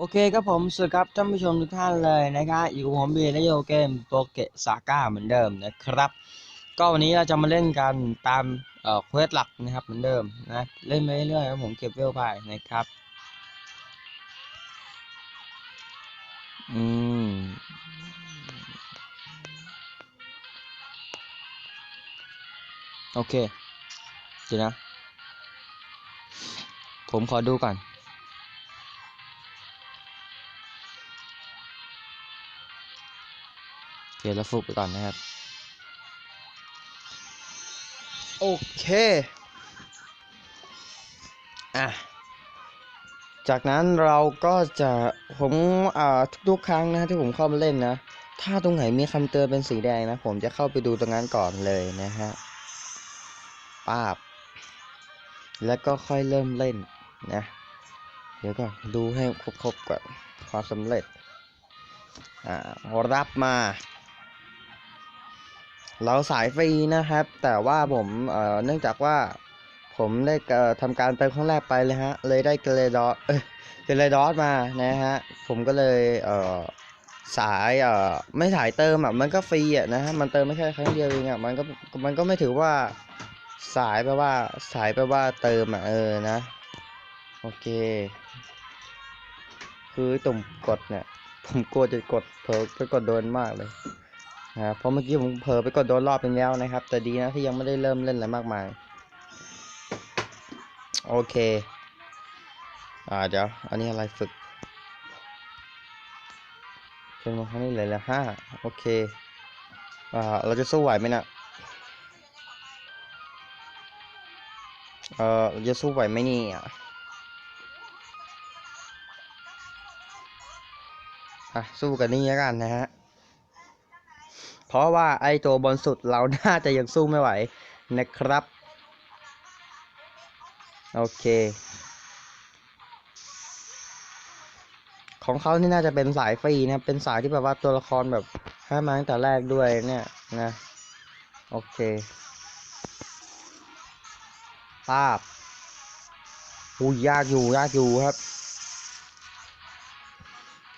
โอเคครับผมสวัสดีครับท่านผู้ชมทุกท่านเลยนะครับอยู่กับผมเบียร์และโยเกมโปเกะซาก้าเหมือนเดิมนะครับ ก็วันนี้เราจะมาเล่นกันตามเอ่อเควสหลักนะครับเหมือนเดิมนะเล่นไปเรื่อยๆครับผมเก็บเวลไปนะครับอืมโอเคเดี๋ยวนะ ผมขอดูก่อน โอเคแล้วฟุกไปก่อนนะครับ โอเค อะ จากนั้นเราก็จะผมอ่าทุกๆครั้งนะที่ผมเข้ามาเล่นนะ ถ้าตรงไหนมีคำเตือนเป็นสีแดงนะ ผมจะเข้าไปดูตรงนั้นก่อนเลยนะฮะป้าบ แล้วก็ค่อยเริ่มเล่นนะ เดี๋ยวก่อนดูให้ครบๆก่อนความสำเร็จ อ่า รับมา เราสายฟรีนะครับ แต่ว่าผมเอ่อเนื่องจากว่าผมได้เอ่อทำการเติมครั้งแรกไปเลยฮะ เลยได้เกเรดอสเอ้ยเกเรดอสมานะฮะ ผมก็เลยเอ่อสายเอ่อไม่สายเติมอะมันก็ฟรีอะนะฮะมันเติมไม่แค่ครั้งเดียวเองอะมันก็มันก็ไม่ถือว่าสายแปลว่าสายแปลว่าเติมอะเออนะโอเค คือตุ่มกดเนี่ยผมกลัวจะกดเผลอไปกดโดนมากเลย นะครับเพราะเมื่อกี้ผมเผลอไปกดโดนรอบเป็นแล้วนะครับ แต่ดีนะที่ยังไม่ได้เริ่มเล่นอะไรมากมาย โอเค อ่าเดี๋ยว อันนี้อะไรฝึกเป็นมาครั้งนี้เลยละห้าโอเค อ่า เราจะสู้ไหวไหมนะเออเราจะสู้ไหวไหมนี่อะอะสู้กันนี่แล้วกันนะฮะ เพราะว่าไอ้ตัวบนสุดเราน่าจะยังสู้ไม่ไหวนะครับ โอเค ของเขานี่น่าจะเป็นสายฟรีนะ เป็นสายที่แบบว่าตัวละครแบบให้มาตั้งแต่แรกด้วยเนี่ยนะ โอเคภาพอู้ยากอยู่ยากอยู่ครับ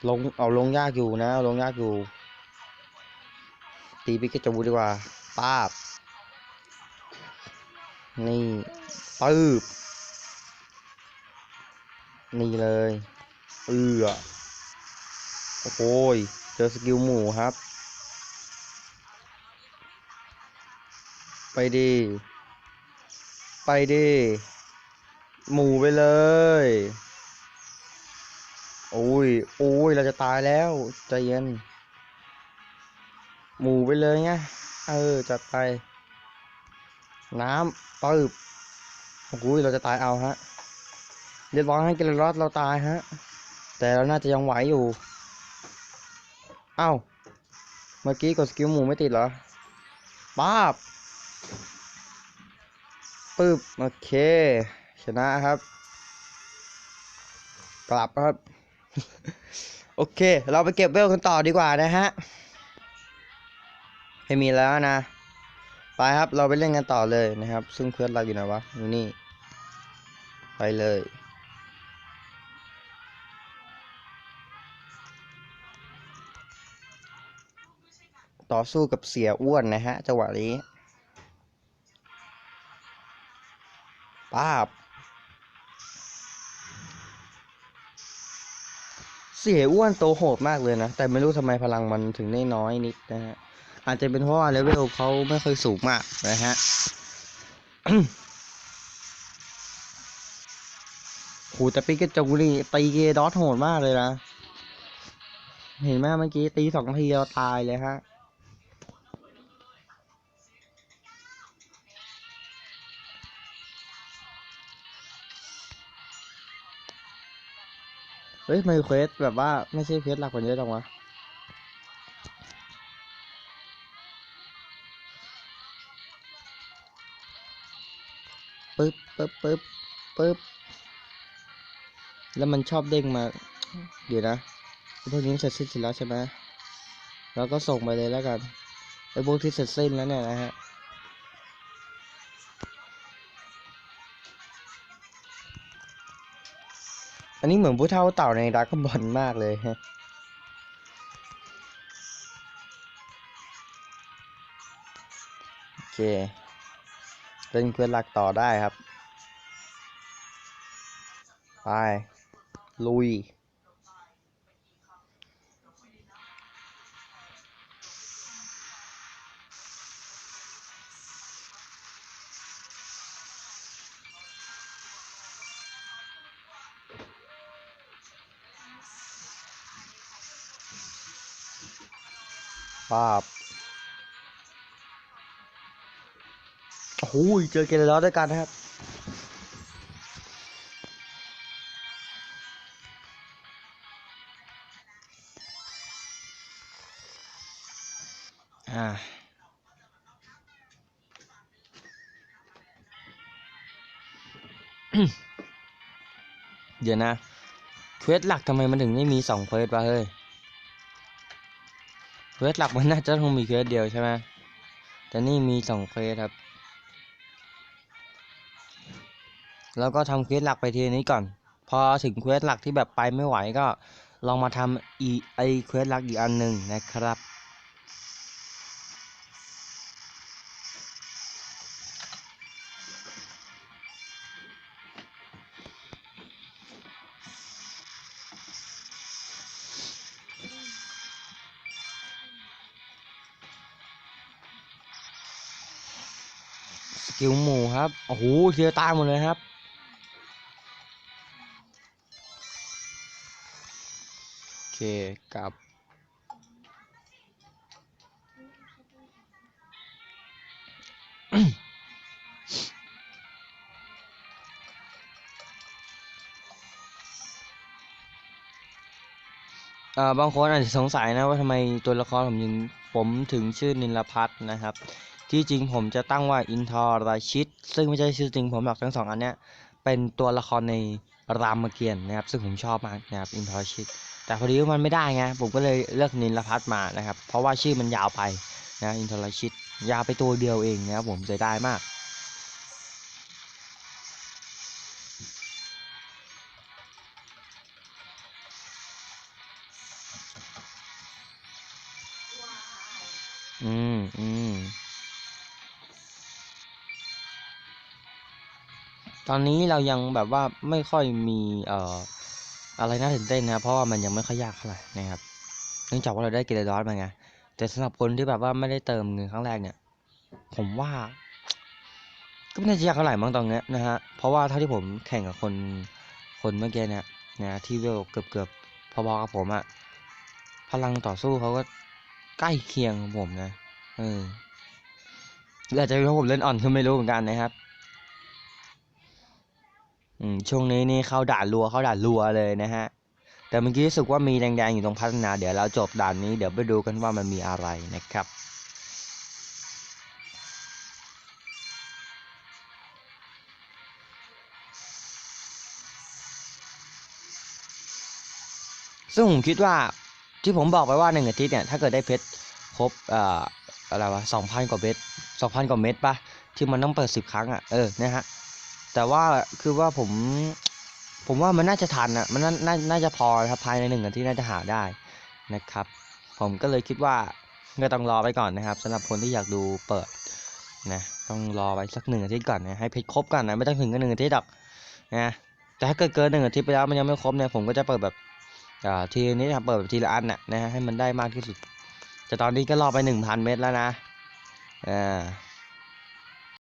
ลงเอาลงยากอยู่นะลงยากอยู่ ตีปิกาจูดีกว่าป้าบ นี่ปืบนี่เลยเอือโอ้โหยเจอสกิลหมูครับ ไปดี ไปดี หมูไปเลยโอ้ย โอ้ย เราจะตายแล้ว ใจเย็น หมูไปเลยไงเออจัดไป น้ำปึ๊บโอ้ยเราจะตายเอาฮะเรียบร้อยให้กิลรอดเราตายฮะ แต่เราน่าจะยังไหวอยู่เอ้าเมื่อกี้กดสกิลหมูไม่ติดเหรอป้าบปึ๊บโอเค ชนะครับ กลับครับ โอเค เราไปเก็บเวลกันต่อดีกว่านะฮะ ไม่มีแล้วนะ ไปครับเราไปเล่นกันต่อเลยนะครับ ซึ่งเพื่อนเราอยู่ไหนวะอยู่นี่ ไปเลยต่อสู้กับเสียอ้วนนะฮะจังหวะนี้ป้าบ เสียอ้วนโตโหดมากเลยนะ แต่ไม่รู้ทำไมพลังมันถึงได้น้อยนิดนะฮะ อาจจะเป็นเพราะว่าเลเวลเขาไม่ค่อยสูงมากนะฮะโหแต่ปิกาจูนี่ตีเกดอสโหดมากเลยนะ เห็นไหมเมื่อกี้ตีสองทีเราตายเลยฮะเฮ้ยไม่เควสแบบว่าไม่ใช่เควสหลักกว่านี้จังวะ ปึ๊บปึ๊บปึ๊บปึ๊บแล้วมันชอบเด้งมาเดี๋ยวนะพวกนี้เสร็จสิ้นแล้วใช่ไหมเราก็ส่งไปเลยแล้วกันไอ้พวกที่เสร็จสิ้นแล้วเนี่ยนะฮะอันนี้เหมือนผู้เท่าเต่าในดักบอลมากเลยฮะโอเค เล่นเควสหลักต่อได้ครับ ไป ลุย ปาบ โอ้โหเจอเกลลอสด้วยกันนะครับอ่าเดี๋ยวนะเควสหลักทำไมมันถึงไม่มีสองเควสวะเฮ้ยเควสหลักมันน่าจะต้องมีเควสเดียวใช่ไหมแต่นี่มีสองเควสครับ แล้วก็ทำเควสหลักไปทีนี้ก่อน พอถึงเควสหลักที่แบบไปไม่ไหวก็ลองมาทำอีไอเควสหลักอีกอันหนึ่งนะครับสกิลหมูครับ โอ้โหเคลียร์ตาหมดเลยครับ กับอ่อบางคนอาจจะสงสัยนะว่าทำไมตัวละครผมยิงผมถึงชื่อนิลพัทนะครับ ที่จริงผมจะตั้งว่าอินทรราชิต ซึ่งไม่ใช่ชื่อจริงผมหรอกทั้งสองอันเนี้ยเป็นตัวละครในรามเกียรติ์นะครับ ซึ่งผมชอบมากนะครับอินทรราชิต แต่พอดีว่ามันไม่ได้ไงผมก็เลยเลือกนินลพัทมานะครับ เพราะว่าชื่อมันยาวไปนะอินทรชิตยาวไปตัวเดียวเองนะครับผมเสียดายมาก อืมอืมตอนนี้เรายังแบบว่าไม่ค่อยมีเอ่อ อะไรน่าตื่นเต้นนะครับเพราะว่ามันยังไม่ค่อยยากเท่าไหร่นะครับเนื่องจากว่าเราได้เกรดดอสมาไงแต่สำหรับคนที่แบบว่าไม่ได้เติมเงินครั้งแรกเนี่ย ผมว่า ก็ไม่น่าจะยากเท่าไหร่มั้งตอนนี้นะฮะเพราะว่าเท่าที่ผมแข่งกับคนคนเมื่อกี้เนี่ยนะที่เวลเกือบเกือบๆพอๆกับผมอะพลังต่อสู้เขาก็ใกล้เคียงของผมนะเออออาจจะเป็นเพราะผมเล่นอ่อนก็ไม่รู้เหมือนกันนะครับ อืมช่วงนี้นี่เข้าด่านรัวเข้าด่านรัวเลยนะฮะ แต่เมื่อกี้รู้สึกว่ามีแดงๆอยู่ตรงพัฒนา เดี๋ยวเราจบด่านนี้เดี๋ยวไปดูกันว่ามันมีอะไรนะครับซึ่งผมคิดว่าที่ผมบอกไปว่าหนึ่งอาทิตย์เนี่ยถ้าเกิดได้เพชรครบเอ่ออะไรวะสองพันกว่าเม็ดสองพันกว่าเม็ดปะที่มันต้องเปิดสิบครั้งอะเออนะฮะ แต่ว่าคือว่าผม ผมว่ามันน่าจะทันอะมันน่าน่าน่าจะพอครับภายในหนึ่งอาทิตย์น่าจะหาได้นะครับ ผมก็เลยคิดว่าก็ต้องรอไปก่อนนะครับสำหรับคนที่อยากดูเปิดนะต้องรอไปสักหนึ่งอาทิตย์ก่อนนะให้เพชรครบก่อนนะไม่ต้องถึงกันหนึ่งอาทิตย์หรอกนะแต่ถ้าเกิดเกินหนึ่งอาทิตย์ไปแล้วมันยังไม่ครบเนี่ยผมก็จะเปิดแบบอ่าทีนี้นะครับเปิดแบบทีละอันน่ะนะฮะให้มันได้มากที่สุด แต่ตอนนี้ก็รอไปหนึ่งพันเม็ดแล้วนะอ่า